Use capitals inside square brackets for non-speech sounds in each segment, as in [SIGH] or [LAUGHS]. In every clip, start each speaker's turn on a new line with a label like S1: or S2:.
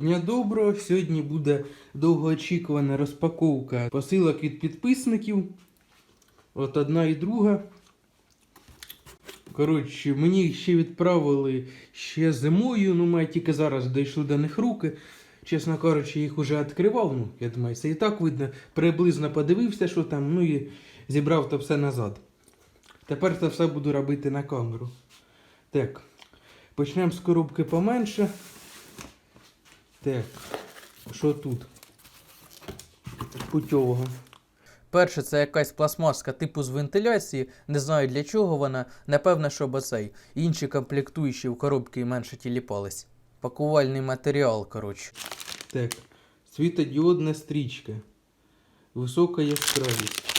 S1: Дня доброго! Сьогодні буде довгоочікувана розпаковка посилок від підписників. От одна і друга. Коротше, мені їх ще відправили ще зимою, ну ми тільки зараз дійшли до них руки. Чесно кажучи, їх вже відкривав. Ну, я думаю, це і так видно. Приблизно подивився, що там, ну і зібрав то все назад. Тепер це все буду робити на камеру. Так, почнемо з коробки поменше. Так, що тут? Путьового.
S2: Перше, це якась пластмаска типу з вентиляції. Не знаю для чого вона. Напевно, щоб оцей. Інші комплектуючі в коробці менше тіліпались. Пакувальний матеріал, коротше.
S1: Так, світодіодна стрічка. Висока яскравість.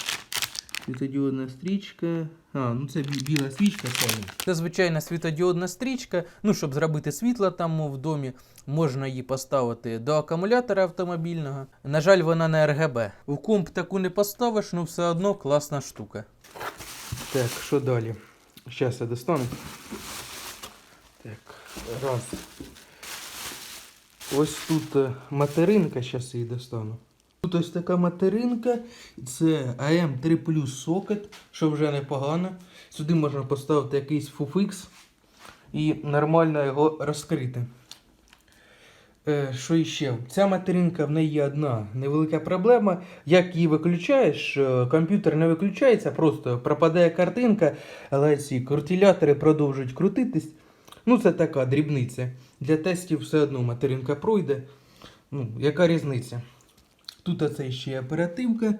S1: Світодіодна стрічка. А, ну це біла свічка саме.
S2: Це звичайна світодіодна стрічка. Ну, щоб зробити світло там в домі, можна її поставити до акумулятора автомобільного. На жаль, вона не RGB. В комп таку не поставиш, ну все одно класна штука.
S1: Так, що далі? Зараз я достану. Так, раз. Ось тут е, материнка, зараз її достану. Тут ось така материнка, це AM3 Plus сокет, що вже непогано. Сюди можна поставити якийсь фуфікс і нормально його розкрити. Е, що іще? Ця материнка в неї є одна невелика проблема. Як її виключаєш, комп'ютер не виключається, просто пропадає картинка, але ці крутилятори продовжують крутитись. Ну, це така дрібниця. Для тестів все одно материнка пройде. Ну, яка різниця? Тут оце ще оперативка.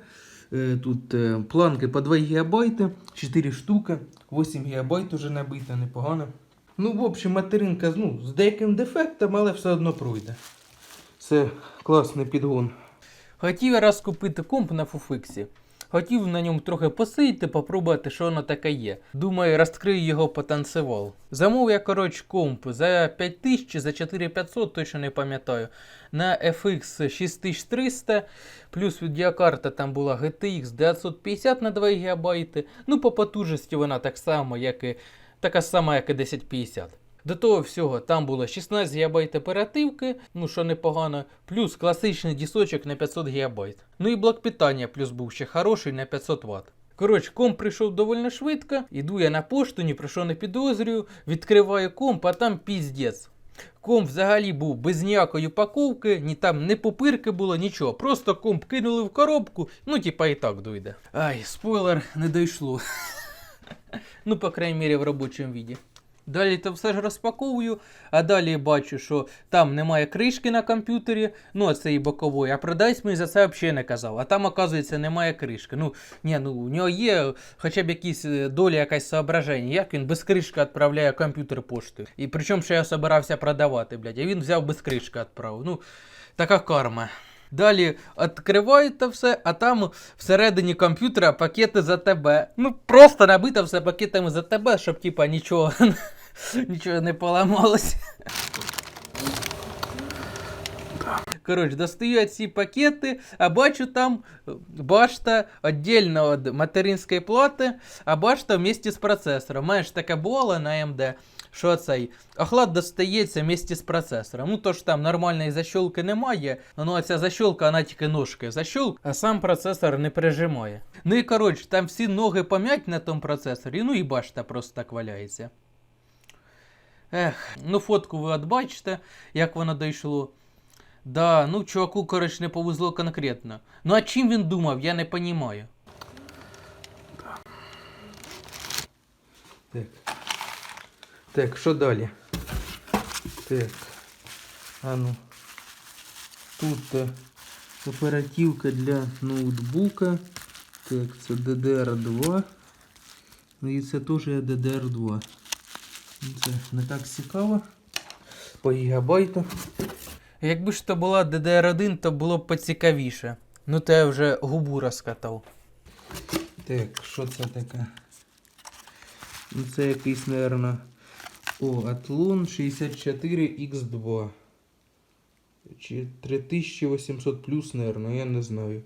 S1: Е, Тут е, планки по 2 ГБ, 4 штуки, 8 ГБ вже набита, непогано. Ну, в общем, материнка ну, з деяким дефектом, але все одно пройде. Це класний підгон.
S2: Хотів я раз купити комп на Фуфиксі. Хотів на ньому трохи посидіти, попробувати, що воно таке є. Думаю, розкрию його потанцював. Замов я, коротше, комп за 5000 чи за 4500, точно не пам'ятаю. На FX 6300, плюс відеокарта там була GTX 950 на 2 ГБ. Ну, по потужності вона так само, як і, така сама, як і 1050. До того всього, там було 16 ГБ оперативки, ну що непогано, плюс класичний дісочок на 500 ГБ. Ну і блок питання плюс був ще хороший на 500 Вт. Коротше, комп прийшов доволі швидко, іду я на пошту, ні про що не підозрюю, відкриваю комп, а там піздець. Комп взагалі був без ніякої упаковки, ні там не пупирки було, нічого. Просто комп кинули в коробку, ну типа і так дойде. Ай, спойлер, не дійшло. [LAUGHS] ну, по крайній мірі, в робочому віді. Далі то все ж розпаковую, а далі бачу, що там немає кришки на комп'ютері, ну а це і бокової, а продавець мені за це взагалі не казав. А там, оказується, немає кришки. Ну, ні, ну у нього є хоча б якісь е, доля, якась соображення, як він без кришки відправляє комп'ютер поштою. І причому, що я собирався продавати, блядь, а він взяв без кришки відправив. Ну, така карма. Далі відкриваєте все, а там всередині комп'ютера пакети за тебе. Ну, просто набито все пакетами за тебе, щоб типа нічого, [LAUGHS] нічого не Коротше, достаю ці пакети, а бачу там е, башта віддільно від материнської плати, а башта вместе з процесором. Маєш таке було на AMD, що цей охлад достається вместе з процесором. Ну то ж там нормальної защолки немає, ну а ця защолка, вона тільки ножки защолк, а сам процесор не прижимає. Ну і коротше, там всі ноги пом'ять на тому процесорі, ну і башта просто так валяється. Ех, ну фотку ви от бачите, як воно дійшло. Да, ну чуваку, коротше, не повезло конкретно. Ну а чим він думав, я не розумію.
S1: Так. Так, що далі? Так. А ну. Тут е, оперативка для ноутбука. Так, це DDR2. Ну і це теж DDR2. Ну, Це не так цікаво. По гігабайту.
S2: Якби ж то була DDR1, то було б поцікавіше. Ну то я вже губу розкатав.
S1: Так, що це таке? Ну, це якийсь, наверно. О, Athlon 64X2. Чи 3800 плюс, наверно, я не знаю.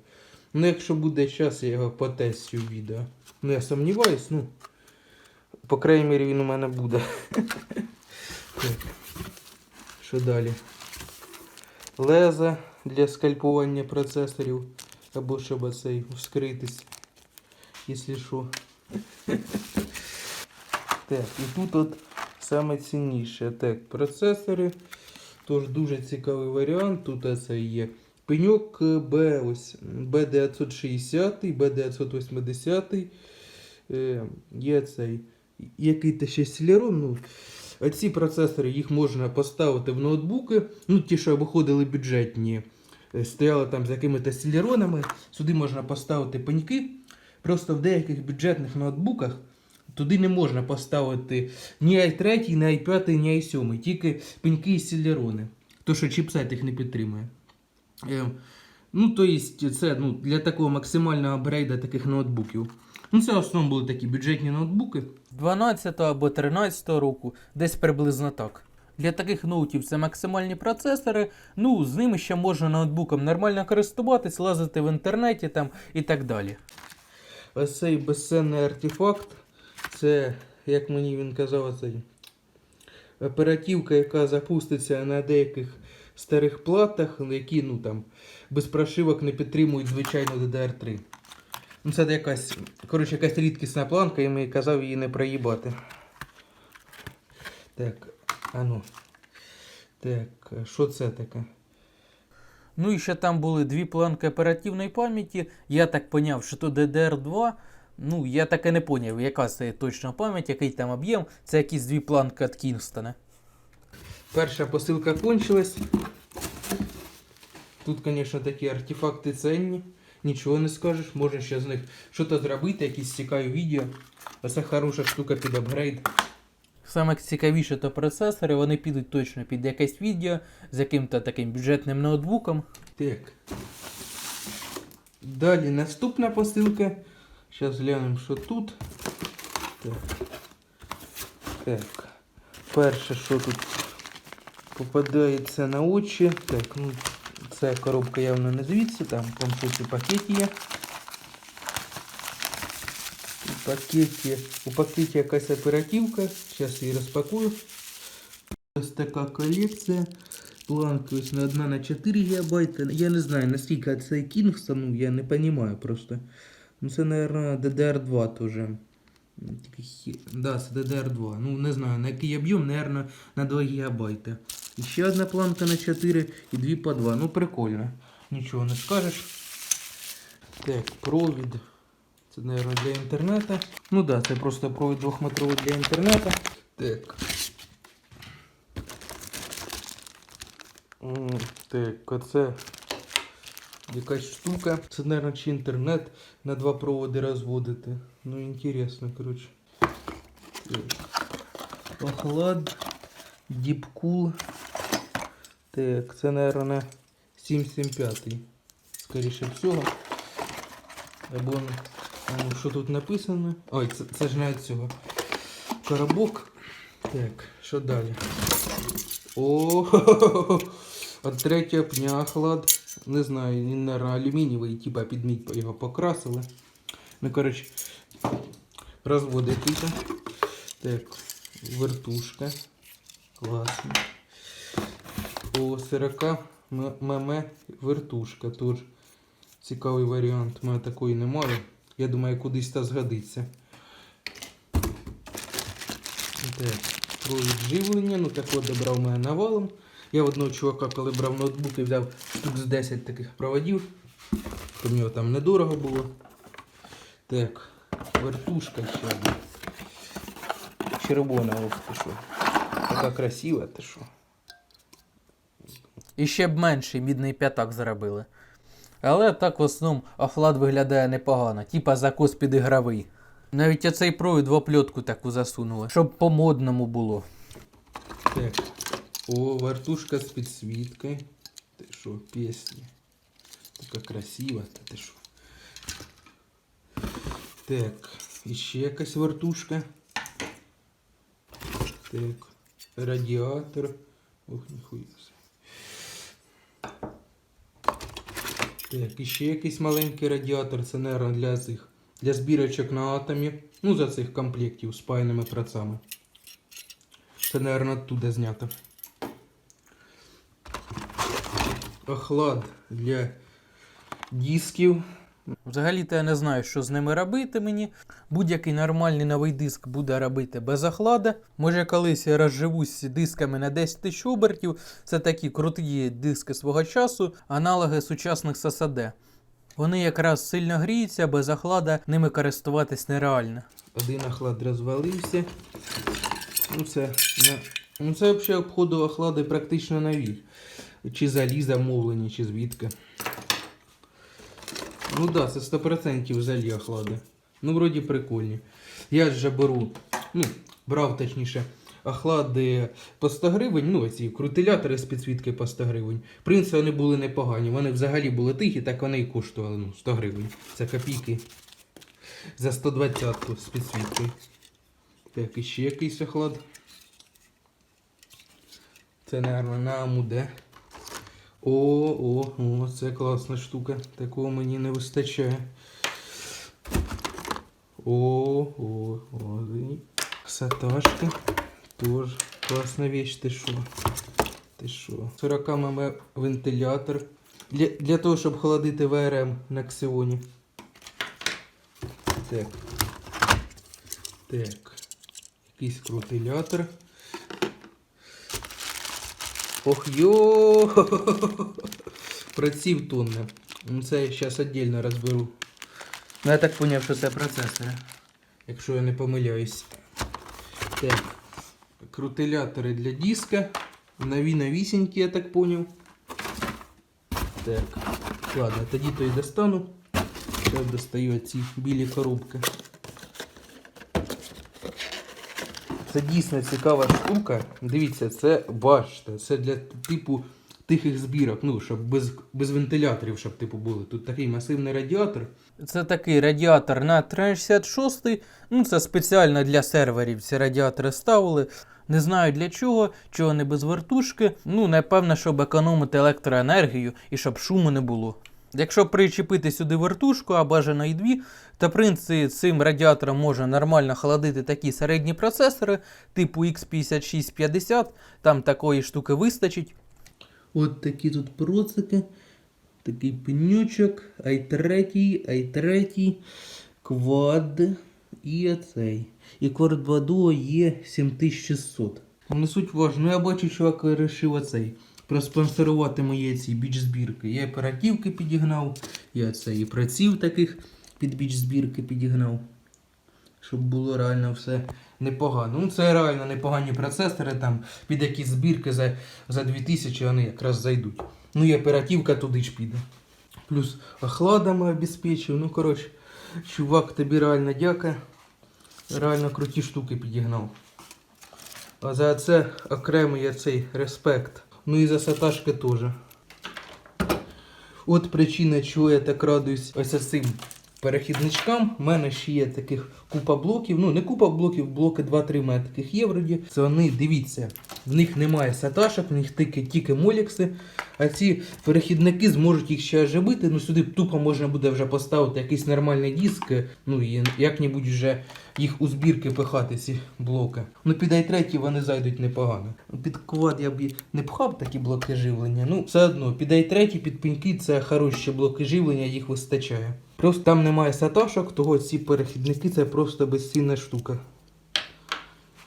S1: Ну, якщо буде час, я його потестю в відео. Ну, я сумніваюсь, ну. По крайній мірі він у мене буде. [LAUGHS] так. Що далі? Леза для скальпування процесорів. Або щоб оцей вскритись, якщо що. Так, і тут от саме цінніше. Так, процесори. Тож дуже цікавий варіант. Тут оце є пеньок B, ось B960, B980. Е, є цей який-то ще Celeron. Ну, ці процесори їх можна поставити в ноутбуки. Ну, ті, що виходили бюджетні, е, стояли там з якими-то селеронами. Сюди можна поставити пеньки. Просто в деяких бюджетних ноутбуках туди не можна поставити ні i3, ні i5, ні i7, тільки пеньки і селерони. То, що чіпсет їх не підтримує. Е, ну, то есть, це ну, для такого максимального апгрейда таких ноутбуків. Ну, це в основному були такі бюджетні ноутбуки.
S2: 12 або 13 року, десь приблизно так. Для таких ноутів це максимальні процесори. Ну, з ними ще можна ноутбуком нормально користуватись, лазити в інтернеті там і так далі.
S1: Ось цей безцінний артефакт. Це, як мені він казав, цей оперативка, яка запуститься на деяких старих платах, які ну, там, без прошивок не підтримують звичайну DDR3. Ну, це якась, коротше, якась рідкісна планка, і мені казав її не проїбати. Так, а ну. Так, що це таке?
S2: Ну і ще там були дві планки оперативної пам'яті. Я так поняв, що то DDR2. Ну, я так і не поняв, яка це точна пам'ять, який там об'єм. Це якісь дві планки від Кінгстона.
S1: Перша посилка кончилась. Тут, звісно, такі артефакти ценні. Нічого не скажеш, можна ще з них щось зробити, якісь цікаві відео. Оце хороша штука під апгрейд.
S2: Саме цікавіше то процесори, вони підуть точно під якесь відео з яким-то таким бюджетним ноутбуком.
S1: Так. Далі наступна посилка. Зараз глянемо, що тут. Так. Так. Перше, що тут попадається на очі. Так, ну, це коробка явно не звідси, там щось у пакеті є. У пакеті, у пакеті якась оперативка. Зараз її розпакую. Ось така колекція. Планки ось на 1 на 4 ГБ. Я не знаю, наскільки це Kingston, я не розумію просто. Ну це, мабуть, DDR2 теж. Да, це DDR2. Ну, не знаю, на який об'єм, мабуть, на 2 ГБ. І ще одна планка на 4 і дві по 2. Ну, прикольно. Нічого не скажеш. Так, провід. Це, мабуть, для інтернету. Ну так, да, це просто провід двохметровий для інтернету. Так. Так, оце якась штука. Це, мабуть, чи інтернет на два проводи розводити. Ну, інтересно, коротше. Так. Охлад, діпкул. Так, це, мабуть, 775. Скоріше всього. Або ну, що тут написано? Ой, це, це ж не від цього. Коробок. Так, що далі? О, [LAUGHS] от третя пня охлад. Не знаю, він, наверное, алюмінієвий, типа під мідь його покрасили. Ну, коротше, розводи тут. Так, вертушка. Класно. По 40 м- мм вертушка. Тож цікавий варіант. У мене такої немає. Я думаю, кудись та згодиться. Так, провід живлення, ну так от добрав мене навалом. Я одного чувака, коли брав ноутбук і взяв штук з 10 таких проводів. В нього там недорого було. Так, вертушка ще. Червона, ти що. Така красива, ти що.
S2: І ще б менший мідний п'ятак зробили. Але так в основному охлад виглядає непогано, типа закос підігровий. Навіть оцей провід в опльотку таку засунули, щоб по-модному було.
S1: Так. О, вертушка з підсвіткою. Ти що, пісня. Така красива, та ти що. Так, і ще якась вертушка. Так, радіатор. Ох, ніхуя. Так, і ще якийсь маленький радіатор, це, наверное, для цих. Для збірочок на атомі. Ну, за цих комплектів з паяними працями. Це, наверное, оттуда знято. охлад для дисків.
S2: Взагалі-то я не знаю, що з ними робити мені. Будь-який нормальний новий диск буде робити без охлада. Може, колись я розживусь дисками на 10 тисяч обертів. Це такі круті диски свого часу, аналоги сучасних SSD. Вони якраз сильно гріються, без охлада ними користуватись нереально.
S1: Один охлад розвалився. Ну це, ну, це взагалі обходу охлади практично нові. Чи заліза мовлені, чи звідки. Ну так, да, це 100% залі охлади. Ну, вроді прикольні. Я ж беру, ну, брав точніше, охлади по 100 гривень, ну, оці крутилятори з підсвітки по 100 гривень. В принципі, вони були непогані. Вони взагалі були тихі, так вони і коштували ну, 100 гривень. Це копійки. За 120-ку з підсвіткою. Так, і ще якийсь охлад. Це, мабуть, на Амуде. О, о, о, це класна штука. Такого мені не вистачає. О, о, о, і Саташка. Тоже класна вещь, ти що? Ти що? 40 мм вентилятор. Для, для того, щоб холодити ВРМ на Ксіоні. Так. Так. Якийсь крутилятор. Ох йо! Праців тонне. Ну це я зараз віддільно розберу. Ну я так зрозумів, що це процесори. Якщо я не помиляюсь. Так. Крутилятори для диска. Нові новісінькі, я так зрозумів. Так. Ладно, тоді то і достану. Зараз достаю ці білі коробки. Це дійсно цікава штука. Дивіться, це бачите, це для типу тихих збірок, ну, щоб без, без вентиляторів, щоб типу були. Тут такий масивний радіатор.
S2: Це такий радіатор на 366. Ну, це спеціально для серверів ці радіатори ставили. Не знаю для чого, чого не без вертушки. Ну, напевно, щоб економити електроенергію і щоб шуму не було. Якщо причепити сюди вертушку, а бажано і дві, то принципі цим радіатором можна нормально холодити такі середні процесори, типу X5650, там такої штуки вистачить.
S1: От такі тут процики. Такий пенючок, i3, i3, квад і оцей. І квад 2 є 7600. Не суть важно, я бачу, чувак вирішив оцей. Проспонсорувати мої ці біч збірки. Я оперативки підігнав, я це і праців таких під біч збірки підігнав. Щоб було реально все непогано. Ну це реально непогані процесори, там під якісь збірки за, за 2000 вони якраз зайдуть. Ну і оперативка туди ж піде. Плюс охладами обезпечив. Ну коротше, чувак, тобі реально дяка. Реально круті штуки підігнав. А за це окремий я цей респект. Ну і за саташки теж. От причина, чого я так радуюсь ось цим перехідничкам. У мене ще є таких купа блоків. Ну, не купа блоків, блоки 2-3 метрів таких є. Це вони, дивіться, в них немає саташок, в них тільки, тільки молікси. А ці перехідники зможуть їх ще оживити. Ну сюди тупо можна буде вже поставити якийсь нормальний диск. Ну і як-небудь вже їх у збірки пихати, ці блоки. Ну під i3 вони зайдуть непогано. Під квад я б не пхав такі блоки живлення. Ну, все одно, під i3, під пеньки це хороші блоки живлення, їх вистачає. Просто там немає саташок, того ці перехідники це просто безцінна штука.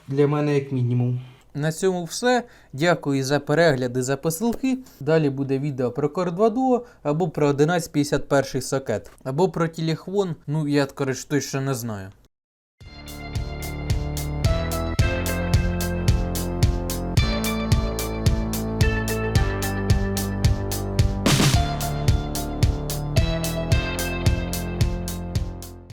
S1: Для мене як мінімум.
S2: На цьому все. Дякую за перегляди за посилки. Далі буде відео про Core 2 Duo або про 1151 сокет, або про телефон. Ну я точно не знаю.